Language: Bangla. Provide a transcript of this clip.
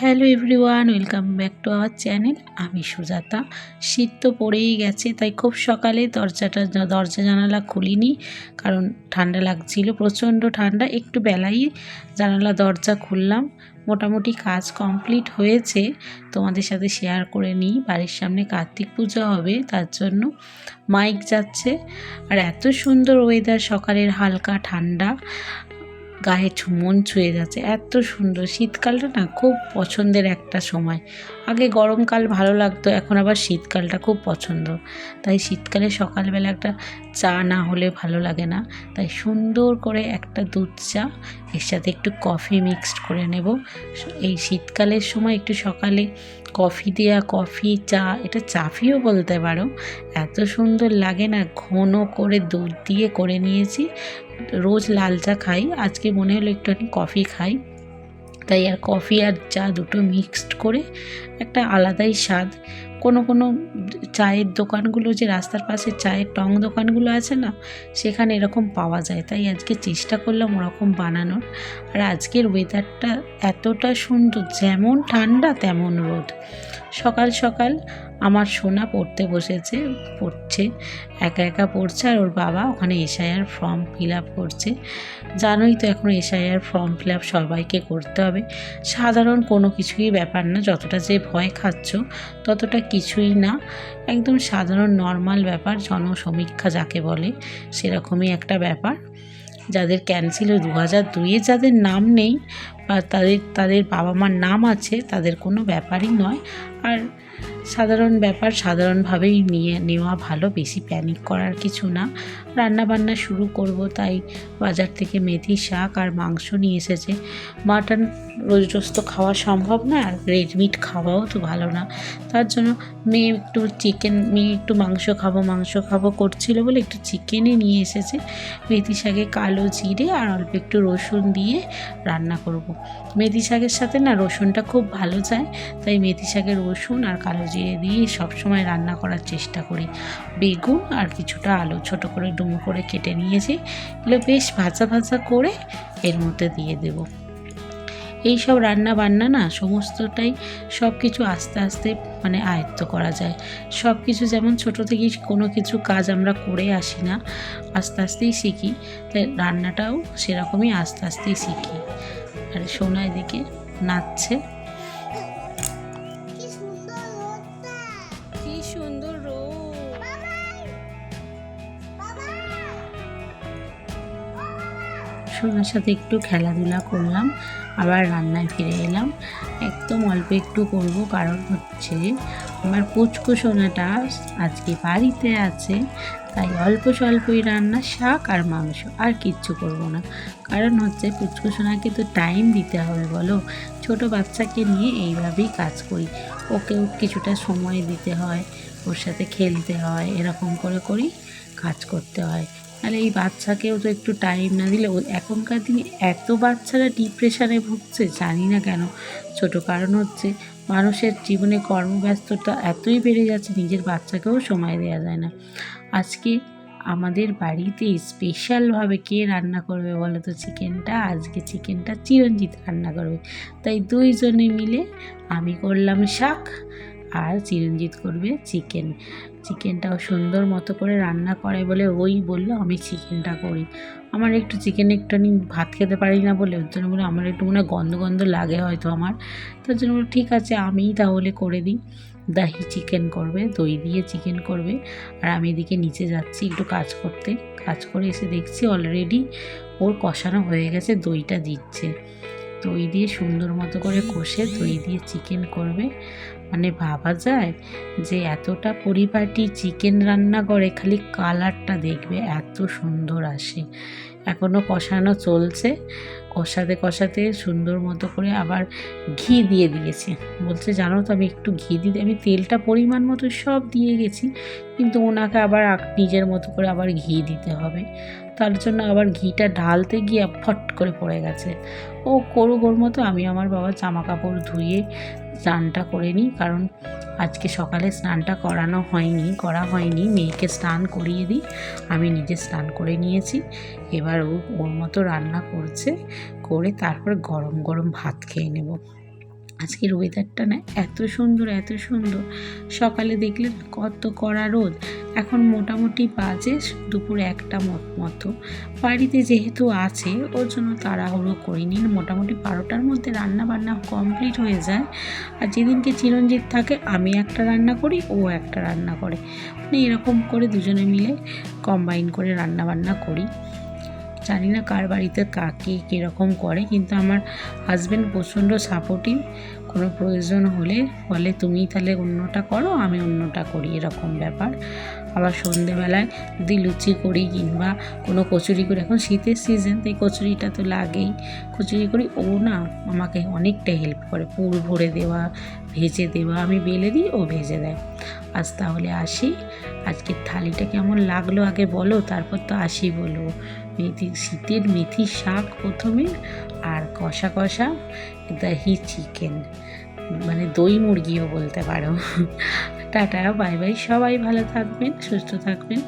Hello everyone, welcome back to our channel. আমি সুজাতা। শীত তো পড়েই গেছে, তাই খুব সকালে দরজাটা, দরজা জানালা খুলিনি, কারণ ঠান্ডা লাগছিল, প্রচণ্ড ঠান্ডা। একটু বেলাই জানালা, দরজা খুললাম। মোটামুটি কাজ কমপ্লিট হয়েছে, তোমাদের সাথে শেয়ার করে নিই। বাড়ির সামনে কার্তিক পুজো হবে, তার জন্য মাইক যাচ্ছে। আর এত সুন্দর ওয়েদার সকালের হালকা ঠান্ডা। গায়ে মন ছুঁয়ে যাচ্ছে। এত সুন্দর। শীতকালটা না খুব পছন্দের একটা সময়। আগে গরমকাল ভালো লাগতো, এখন আবার শীতকালটা খুব পছন্দ। তাই শীতকালে সকালবেলা একটা চা না হলে ভালো লাগে না। তাই সুন্দর করে একটা দুধ চা, এর সাথে একটু কফি মিক্সড করে নেব। এই শীতকালের সময় একটু সকালে কফি দেওয়া কফি, চা, এটা চাফিও বলতে পারো। এত সুন্দর লাগে না, ঘন করে দুধ দিয়ে করে নিয়েছি। রোজ লাল চা খাই। আজকে মনে হলো একটুখানি কফি খাই। তাই আর কফি আর চা দুটো মিক্সড করে একটা আলাদাই স্বাদ। কোনো কোনো চায়ের দোকানগুলো যে রাস্তার পাশে চায়ের টং দোকানগুলো আছে না, সেখানে এরকম পাওয়া যায়। তাই আজকে চেষ্টা করলাম ওরকম বানানোর। আর আজকের ওয়েদারটা এতটা সুন্দর, যেমন ঠান্ডা তেমন রোদ। সকাল সকাল আমার সোনা পড়তে বসেছে পড়ছে একা একা পড়ছে আর ওর বাবা ওখানে এসআইআর ফর্ম ফিল আপ করছে। জানোই তো এখন এসআইআর ফর্ম ফিল আপ সবাইকে করতে হবে। সাধারণ কোনো কিছুই ব্যাপার না, যতটা যে ভয় খাচ্ছ ততটা কিছুই না। একদম সাধারণ নর্মাল ব্যাপার, জনসমীক্ষা যাকে বলে সেরকমই একটা ব্যাপার। যাদের ক্যান্সেল দু হাজার দুইয়ে যাদের নাম নেই বা তাদের তাদের বাবা মার নাম আছে, তাদের কোনো ব্যাপারই নয়। আর সাধারণ ব্যাপার, সাধারণভাবেই নিয়ে নেওয়া ভালো, বেশি প্যানিক করার কিছু না। রান্না বান্না শুরু করব, তাই বাজার থেকে মেথি, শাক আর মাংস নিয়ে এসেছে। মাটন রোজ রোজ তো খাওয়া সম্ভব না, আর রেড মিট খাওয়াও তো ভালো না। তার জন্য মেয়ে একটু চিকেন মেয়ে একটু মাংস খাব মাংস খাব করছিল বলে একটু চিকেনই নিয়ে এসেছে। মেথি, শাকে কালো জিরে আর অল্প একটু রসুন দিয়ে রান্না করব। মেথি শাকের সাথে না রসুনটা খুব ভালো যায়, তাই মেথি শাকের রসুন আর কালো জিরে দিয়ে সবসময় রান্না করার চেষ্টা করি। বেগুন আর কিছুটা আলু ছোট করে ডুমো করে কেটে নিয়েছি, এগুলো বেশ ভাজা ভাজা করে এর মধ্যে দিয়ে দেবো। এই সব রান্না বান্না না সমস্তটাই সব কিছু আস্তে আস্তে মানে আয়ত্ত করা যায়। সব কিছু যেমন ছোটো থেকেই কোনো কিছু কাজ আমরা করে আসি না, আস্তে আস্তেই শিখি, তাই রান্নাটাও সেরকমই আস্তে আস্তেই শিখি। আর সোনা এদিকে নাচছে। কি সুন্দর রোদ। সোনার সাথে একটু খেলাধুলা করলাম আবার রান্নায় ফিরে এলাম। একদম অল্প একটু করব কারণ হচ্ছে আমার পুচকু সোনাটা আজকে বাড়িতে আছে, তাই অল্প স্বল্পই রান্না শাক আর মাংস, আর কিচ্ছু করব না। কারণ হচ্ছে পুচকু সোনাকে তো টাইম দিতে হবে, বলো? ছোট বাচ্চাকে নিয়ে এইভাবেই কাজ করি। ওকেও কিছুটা সময় দিতে হয়, ওর সাথে খেলতে হয়, এরকম করে করেই কাজ করতে হয়। তাহলে এই বাচ্চাকেও তো একটু টাইম না দিলে এখনকার দিনে এত বাচ্চারা ডিপ্রেশনে ভুগছে, জানি না কেন। ছোট কারণ হচ্ছে মানুষের জীবনে কর্মব্যস্ততা এতই বেড়ে যাচ্ছে, নিজের বাচ্চাকেও সময় দেওয়া যায় না। আজকে আমাদের বাড়িতে স্পেশালভাবে কে রান্না করবে বলো তো? চিকেনটা, আজকে চিকেনটা চিরঞ্জিত রান্না করবে। তাই দুইজনে মিলে আমি করলাম শাক আর চিরঞ্জিত করবে চিকেন। চিকেনটাও সুন্দর মতো করে রান্না করে বলে ওই বলল, আমি চিকেনটা করি। আমার একটু চিকেন একটু আমি ভাত খেতে পারি না বলে, ওর জন্য বলে আমার একটু মনে হয় গন্ধ গন্ধ লাগে হয়তো আমার। তার জন্য বলে, ঠিক আছে, আমিই তাহলে করে দিই। দাহি চিকেন করবে, দই দিয়ে চিকেন করবে। আর আমি এদিকে নিচে যাচ্ছি একটু কাজ করতে। কাজ করে এসে দেখছি অলরেডি ওর কষানো হয়ে গেছে, দইটা দিচ্ছে। দই দিয়ে সুন্দর মতো করে কষে দই দিয়ে চিকেন করবে। মানে ভাবা যায় যে এতটা পরিপাটি চিকেন রান্না করে, খালি কালারটা দেখবে, এত সুন্দর আসে। এখনও কষানো চলছে, কষাতে কষাতে সুন্দর মতো করে আবার ঘি দিয়ে দিয়েছে। বলছে, জানো তো আমি একটু ঘি দিতে আমি তেলটা পরিমাণ মতো সব দিয়ে গেছি, কিন্তু ওনাকে আবার নিজের মতো করে আবার ঘি দিতে হবে। তার জন্য আবার ঘিটা ঢালতে গিয়ে ফট করে পড়ে গেছে। ও করুক ওর মতো, আমি আমার বাবার জামা কাপড় ধুয়ে স্নানটা করে নিই, কারণ আজকে সকালে স্নানটা করানো হয়নি, করা হয়নি। মেয়েকে স্নান করিয়ে দিই, আমি নিজে স্নান করে নিয়েছি। এবার ও ওর মতো রান্না করছে, করে তারপর গরম গরম ভাত খেয়ে নেব। আজকের ওয়েদারটা না এত সুন্দর এত সুন্দর। সকালে দেখলে কত কড়া রোদ এখন মোটামুটি বাজে দুপুর একটা মত- বাড়িতে যেহেতু আছে, ওর জন্য তাড়াহুড়ো করিনি। মোটামুটি বারোটার মধ্যে রান্না বান্না কমপ্লিট হয়ে যায়। আর যেদিনকে চিরঞ্জিত থাকে, আমি একটা রান্না করি, ও একটা রান্না করে। মানে এরকম করে দুজনে মিলে কম্বাইন করে রান্না বান্না করি। জানি না কার বাড়িতে কাকে কীরকম করে, কিন্তু আমার হাজব্যান্ড প্রচণ্ড সাপোর্টিভ কোনো প্রয়োজন হলে, বলে তুমি তাহলে অন্যটা করো, আমি অন্যটা করি, এরকম ব্যাপার। আবার সন্ধেবেলায় যদি লুচি করি কিংবা কোনো কচুরি করি, এখন শীতের সিজন তাই কচুরিটা তো লাগেই। কচুরি করি, ও না আমাকে অনেকটা হেল্প করে। পুর ভরে দেওয়া, ভেজে দেওয়া, আমি বেলে দিই, ও ভেজে দেয়। আজ তাহলে আসি। আজকের থালিটা কেমন লাগল আগে বলো, তারপর তো আসি বলো। মেথি, শীতের মেথি শাক প্রথমে আর কষা কষা দহি চিকেন মানে দই মুরগিও বলতে পারো। টাটা, বাই বাই, সবাই ভালো থাকবেন, সুস্থ থাকবেন।